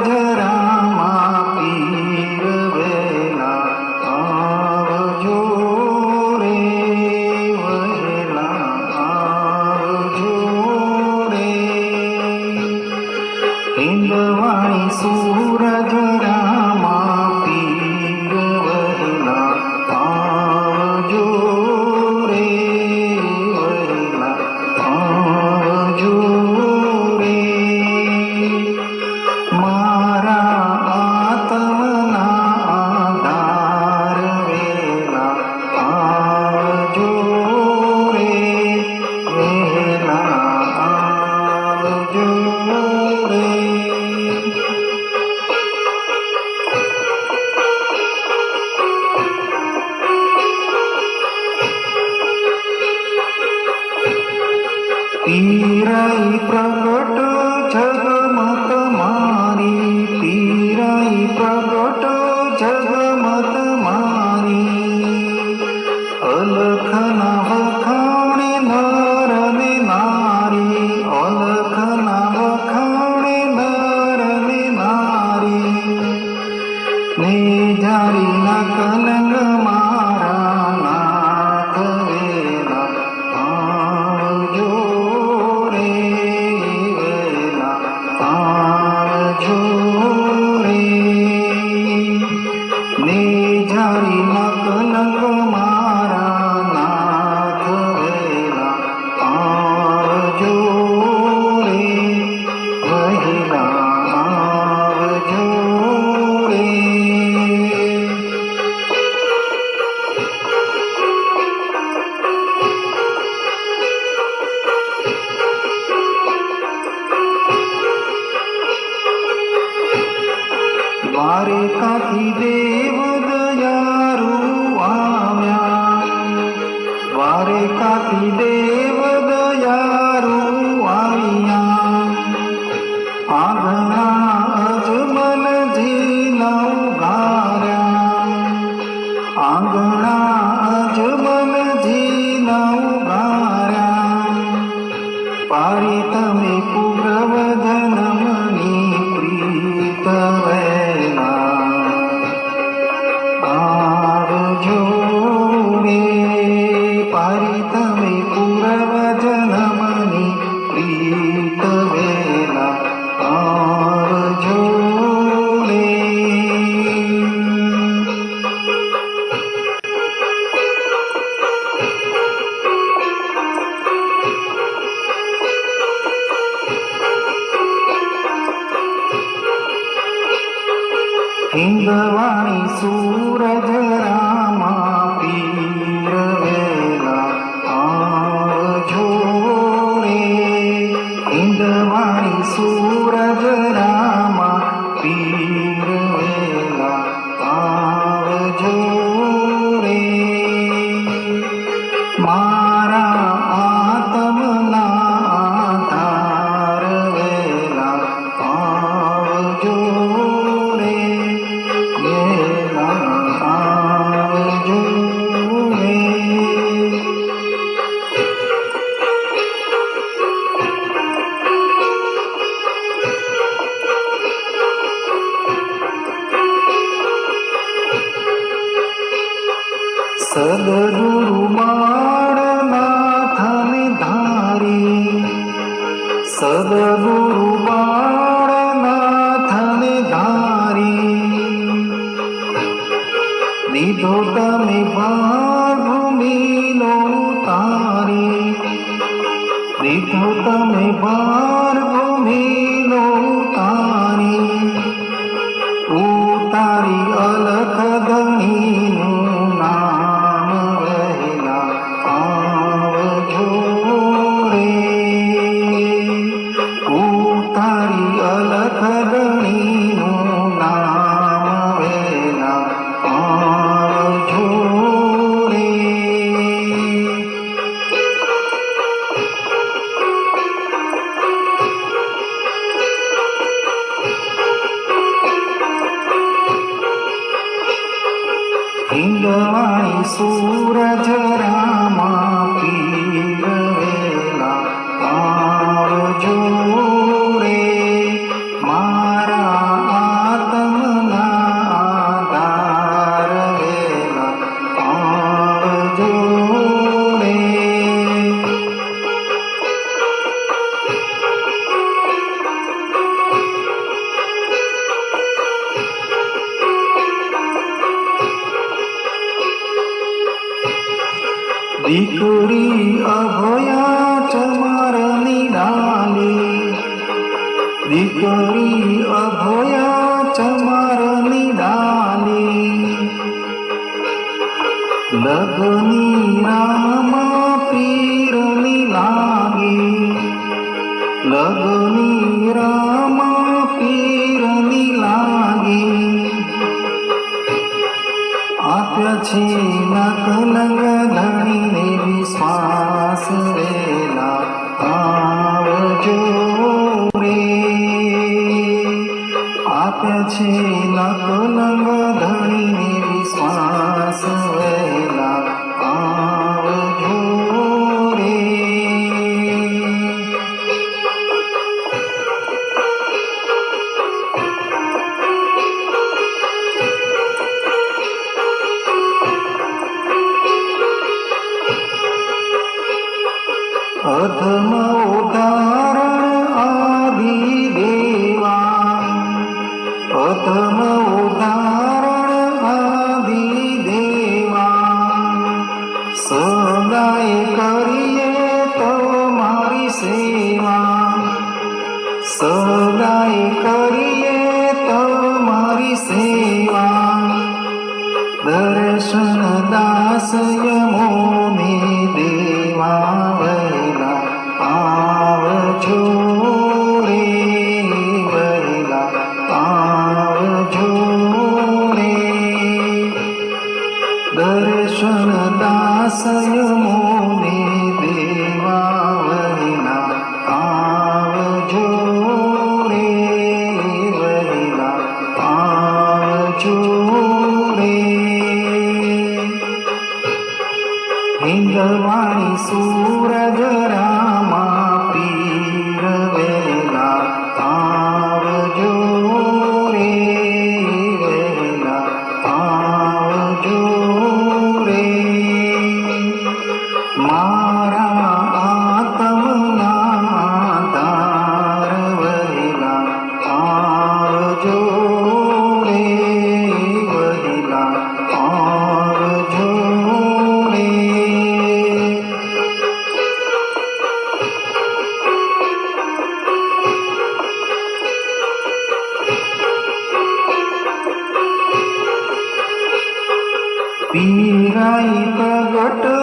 Radharani. tirai Prabhu इन्दवाणी सूरज रामापिो रे। इन्दवाणी सूरज रामा सद गुरुबाणनाथन धारी सदगुरुनाथन धारी विधुतमि बा भूमि तारी विधुतमे बा Jesus. દીકરી અભયા ચમારની ડાલી. દીકરી અભયા ચમારની ડાલી. લગની રામ પીરની લાગી. લગની રામ પીરની લાગી. આપ્યા છે ના કલંગ આપ્યા દાસ યમોને દેવા વૈલા આવજો રે વૈલા આવજો રે દર્શન દાસ યમોને હિંદવાણી સૂરજ રામા પીર વેલા આવજો રે વેલા આવજો રે મારા पीराई प्रगट